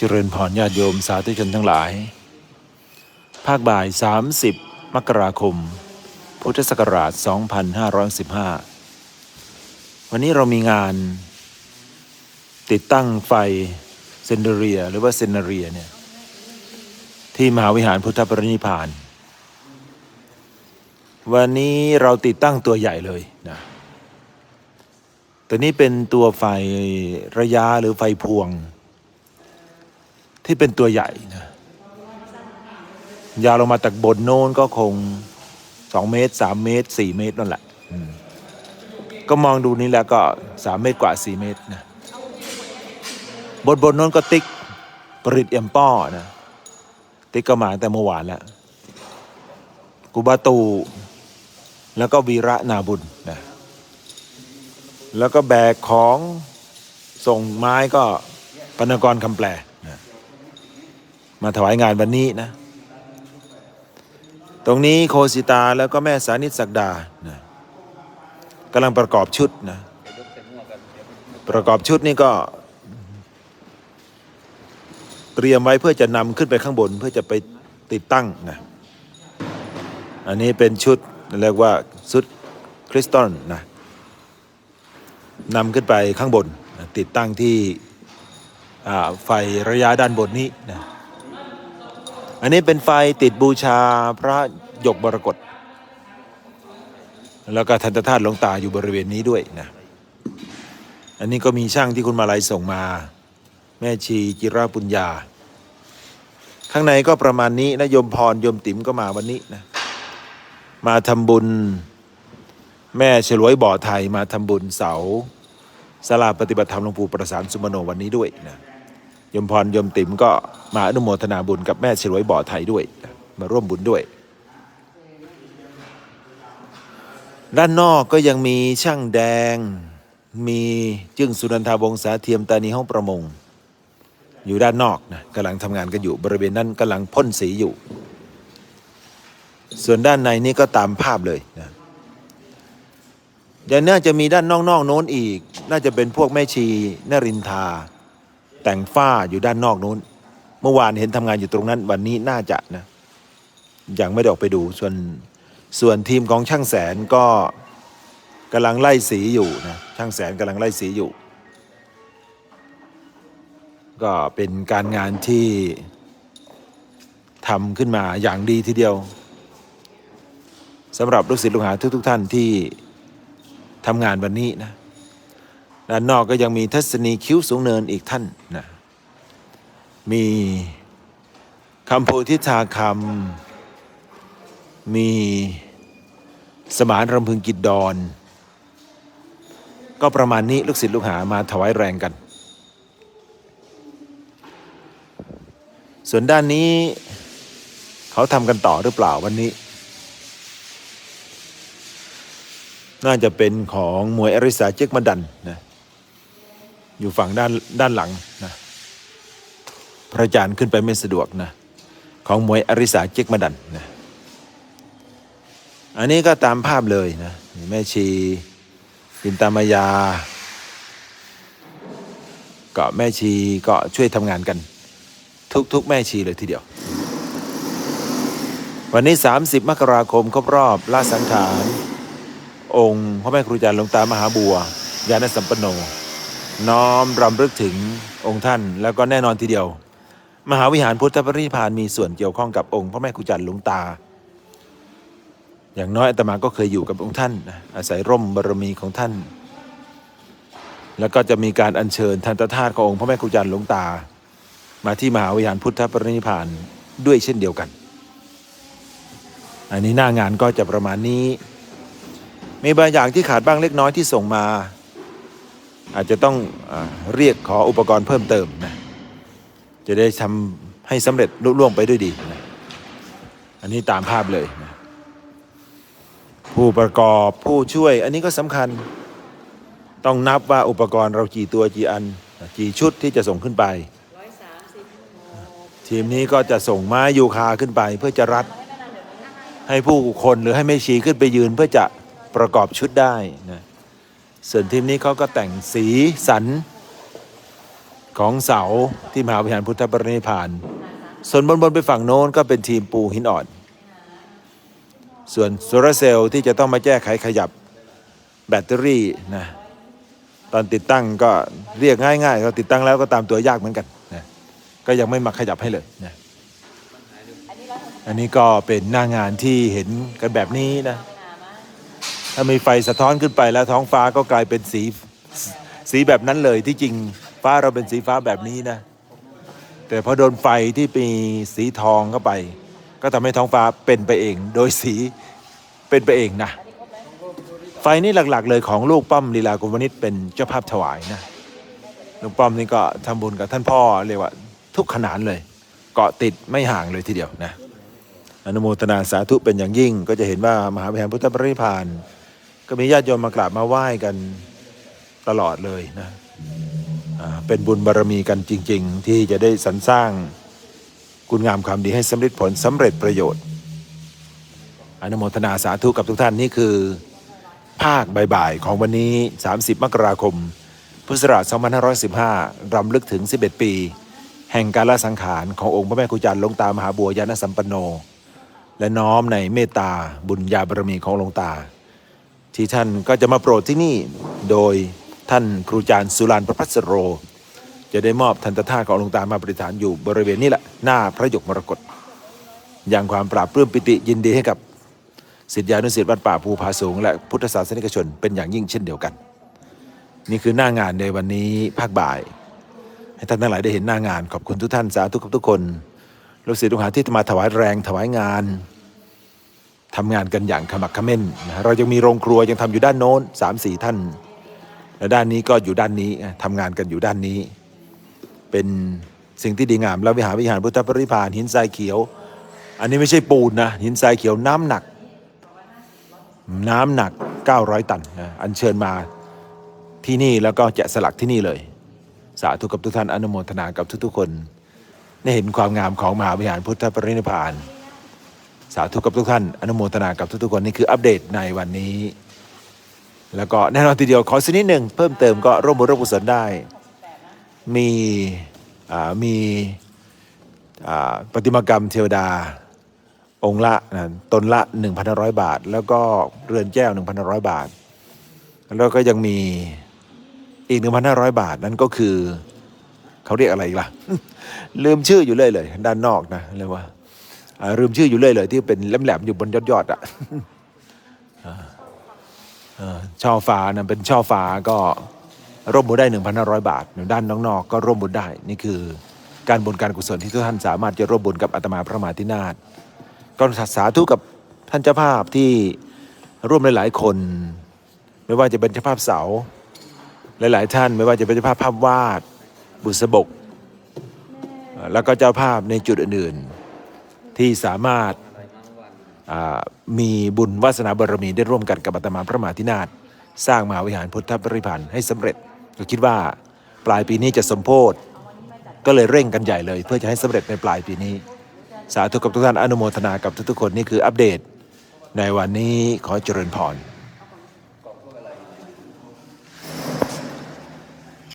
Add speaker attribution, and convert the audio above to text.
Speaker 1: เจริญพรญาติโยมสาธุชนทั้งหลาย ภาคบ่าย 30 มกราคม พุทธศักราช 2515 วันนี้เรามีงาน ติดตั้งไฟเซนเดเรียหรือว่าเซนเนเรียเนี่ย ที่มหาวิหารพุทธปรินิพพาน วันนี้เราติดตั้งตัวใหญ่เลยนะตัวนี้เป็นตัวไฟระยะหรือไฟพวง ที่เป็นตัวใหญ่นะยาวลงมาจากบนโน้นก็คงสองเมตรสามเมตรสี่เมตรนั่นแหละก็มองดูนี่แล้วก็สามเมตรกว่าสี่เมตรนะบนบนโน้นก็ติ๊กปริตเอ็มป้อนะติ๊กก็มาแต่เมื่อวานแล้วกุบาตู แล้วก็วีระนาบุญนะแล้วก็แบกของส่งไม้ก็ปนกรคำแปล มาถวายงานวันนี้นะ ตรงนี้โคสิตาแล้วก็แม่สานิศักดานะกำลังประกอบชุดนะ ประกอบชุดนี่ก็ เตรียมไว้เพื่อจะนำขึ้นไปข้างบนเพื่อจะไปติดตั้งนะ อันนี้เป็นชุดเรียกว่าชุดคริสตัลนะนำขึ้นไปข้างบนนะติดตั้งที่ไฟระยะด้านบนนี้นะ อันนี้เป็นไฟติดบูชาพระหยกบรกตแล้วก็ทันตธาตุหลวงตาอยู่บริเวณนี้ด้วยนะ อันนี้ก็มีช่างที่คุณมาลัยส่งมา แม่ชีจิราปุญญา ข้างในก็ประมาณนี้นะโยมพรโยมติ๋มก็มาวันนี้นะ มาทำบุญ แม่ฉลวยบ่อไทยมาทำบุญเสาสลาปฏิบัติธรรมหลวงปู่ประสานสุมโนวันนี้ด้วยนะ ยมพรยมติ๋มก็มาอนุโมทนาบุญกับแม่ฉลวยบ่อไทยด้วย มาร่วมบุญด้วย ด้านนอกก็ยังมีช่างแดง มีจึงสุนันทาวงศาเทียมตานีห้องประมง อยู่ด้านนอกนะกำลังทำงานกันอยู่บริเวณนั้นกำลังพ่นสีอยู่ ส่วนด้านในนี่ก็ตามภาพเลยนะเดี๋ยวน่าจะมีด้านนอกๆโน้นอีก น่าจะเป็นพวกแม่ชีนรินทา แต่งฝ้าอยู่ด้านนอกโน้น เมื่อวานเห็นทำงานอยู่ตรงนั้น วันนี้น่าจะนะยังไม่ได้ออกไปดู ส่วนส่วนทีมของช่างแสนก็กำลังไล่สีอยู่นะช่างแสนกำลังไล่สีอยู่ ก็เป็นการงานที่ทำขึ้นมาอย่างดีทีเดียวสำหรับลูกศิษย์ลูกหาทุกๆท่านที่ทำงานวันนี้นะ ด้านนอกก็ยังมีทัศนีคิ้วสูงเนินอีกท่านนะมีคำโพธิธาคำมีสมานรำพึงกิจดอนก็ประมาณนี้ลูกศิษย์ลูกหามาถวายแรงกัน ส่วนด้านนี้เขาทำกันต่อหรือเปล่าวันนี้ น่าจะเป็นของมวยอริสาเจกมาดันนะ อยู่ฝั่งด้านด้านหลังนะพระอาจารย์ขึ้นไปไม่สะดวกนะของมวยอริสาเจกมาดันนะอันนี้ก็ตามภาพเลยนะแม่ชีปินตามายาก็แม่ชีก็ช่วยทำงานกัน ทุกๆ แม่ชีเลยทีเดียว วันนี้ 30 มกราคมครบรอบลาสังขาร องค์พระแม่ครูอาจารย์หลวงตามหาบัวยานสัมปโน น้อมรำลึกถึงองค์ท่านแล้วก็แน่นอนทีเดียว มหาวิหารพุทธปรินิพานมีส่วนเกี่ยวข้องกับองค์พระแม่ครูอาจารย์หลวงตา อย่างน้อยอาตมาก็เคยอยู่กับองค์ท่านอาศัยร่มบารมีของท่าน แล้วก็จะมีการอัญเชิญทันตธาตุขององค์พระแม่ครูอาจารย์หลวงตา มาที่มหาวิหารพุทธปรินิพานด้วยเช่นเดียวกัน อันนี้หน้างานก็จะประมาณนี้ มีบางอย่างที่ขาดบ้างเล็กน้อยที่ส่งมา อาจจะต้องอเรียกขออุปกรณ์เพิ่มเติมนะจะได้ทำให้สำเร็จลุล่วงไปด้วยดีนะอันนี้ตามภาพเลยนะผู้ประกอบผู้ช่วยอันนี้ก็สำคัญต้องนับว่าอุปกรณ์เรากี่ตัวกี่อันกี่ชุดที่จะส่งขึ้นไป ทีมนี้ก็จะส่งไม้ยูคาขึ้นไป เพื่อจะรัดให้ผู้คนหรือให้แม่ชีขึ้นไปยืนเพื่อจะประกอบชุดได้นะ ส่วนทีมนี้เขาก็แต่งสีสันของเสาที่มหาวิหารพุทธปรินิพาน ส่วนบนบนๆไปฝั่งโน้นก็เป็นทีมปูหินอ่อน ส่วนโซลาร์เซลล์ที่จะต้องมาแก้ไขขยับแบตเตอรี่นะตอนติดตั้งก็เรียกง่ายๆก็ติดตั้งแล้วก็ตามตัวยากเหมือนกันนะก็ยังไม่มาขยับให้เลยนะอันนี้ก็เป็นหน้างานที่เห็นกันแบบนี้นะ ถ้ามีไฟสะท้อนขึ้นไปแล้วท้องฟ้าก็กลายเป็นสีสีแบบนั้นเลยที่จริงฟ้าเราเป็นสีฟ้าแบบนี้นะ แต่พอโดนไฟที่มีสีทองเข้าไป ก็ทำให้ท้องฟ้าเป็นไปเอง โดยสีเป็นไปเองนะไฟนี่หลักๆ เลยของลูกป้อมลีลากุลวณิชเป็นเจ้าภาพถวายนะลูกป้อมนี่ก็ทำบุญกับท่านพ่อเรียกว่าทุกขนานเลย เกาะติดไม่ห่างเลยทีเดียวนะอนุโมทนาสาธุเป็นอย่างยิ่งก็จะเห็นว่ามหาวิหารพุทธปรินิพาน ก็มีญาติโยมมากราบมาไหว้กันตลอดเลยนะเป็นบุญบารมีกันจริง ๆ ที่จะได้สรรสร้างคุณงามความดีให้สำเร็จผลสำเร็จประโยชน์ อนุโมทนาสาธุกับทุกท่านนี่คือ ภาคบ่ายๆของวันนี้ 30 มกราคม พุทธศักราช2515 รำลึกถึง 11 ปี แห่งการละสังขารขององค์พระแม่ครูจันทร์หลวงตามหาบัวยานสัมปันโน และน้อมในเมตตาบุญญาบารมีของหลวงตา ที่ท่านก็จะมาโปรดที่นี่ โดยท่านครูจารย์สุรานประพัสโร จะได้มอบทันตท่าของหลวงตามาประดิษฐานอยู่บริเวณนี้แหละหน้าพระยกมรกตอย่างความปราบปลื้มปิติยินดีให้กับศิษยานุศิษย์วัดป่าภูผาสูง และพุทธศาสนิกชนเป็นอย่างยิ่งเช่นเดียวกัน นี่คือหน้างานในวันนี้ภาคบ่าย ให้ท่านทั้งหลายได้เห็นหน้างานขอบคุณทุกท่านสาธุกับทุกคนลูกศิษย์ลูกหาที่มาถวายแรงถวายงาน ทำงานกันอย่างขมักขม้นนะเรายังมีโรงครัวยังทำอยู่ด้านโน้นสามสี่ท่านและด้านนี้ก็อยู่ด้านนี้ทำงานกันอยู่ด้านนี้ เป็นสิ่งที่ดีงามแล้ววิหารวิหารพุทธปริพานหินทรายเขียว อันนี้ไม่ใช่ปูนนะหินทรายเขียวน้ำหนัก น้ำหนัก 900 ตันนะอัญเชิญมาที่นี่แล้วก็แกะสลักที่นี่เลย สาธุกับทุกท่านอนุโมทนากับทุกๆคนได้เห็นความงามของมหาวิหารพุทธปรินิพพาน สาธุกับทุกท่าน อนุโมทนากับทุกๆคนนี่คืออัปเดตในวันนี้ แล้วก็แน่นอนทีเดียวขอสักนิดหนึ่งเพิ่มเติมก็ร่วมบุญร่วมกุศลได้ มีมีประติมากรรมเทวดา องค์ละนะตนละ 1,500 บาท แล้วก็เรือนแก้ว 1,500 บาท แล้วก็ยังมีอีก 1,500 บาทนั่นก็คือเขาเรียกอะไรอีกล่ะ ลืมชื่ออยู่เลยเลย ด้านนอกนะเรียกว่า ลืมชื่ออยู่เลยเลยที่เป็นแหลมๆอยู่บนยอดๆอะอ่าเอ่อช่อฟ้านะเป็นช่อฟ้าก็ร่วมบุญได้ 1,500 บาทด้านนอกๆก็ร่วมบุญได้ นี่คือการบุญการกุศลที่ทุกท่านสามารถจะร่วมบุญกับอาตมาพระมหาธินาถก็สาธุกับท่านเจ้าภาพที่ร่วมหลายๆคน ไม่ว่าจะเป็นเจ้าภาพเสา หลาย ๆ ท่าน ไม่ว่าจะเป็นเจ้าภาพภาพวาด บุษบก แล้วก็เจ้าภาพในจุดอื่นๆ ที่สามารถมีบุญวาสนาบารมีได้ร่วมกันกับอาตมาพระมหาธินาถสร้างมหาวิหารพุทธบริพันธ์ให้สำเร็จก็คิดว่าปลายปีนี้จะสมโพธก็เลยเร่งกันใหญ่เลย เพื่อจะให้สำเร็จในปลายปีนี้ สาธุกับทุกท่านอนุโมทนากับทุกๆคนนี่คืออัปเดต ในวันนี้ขอเจริญพร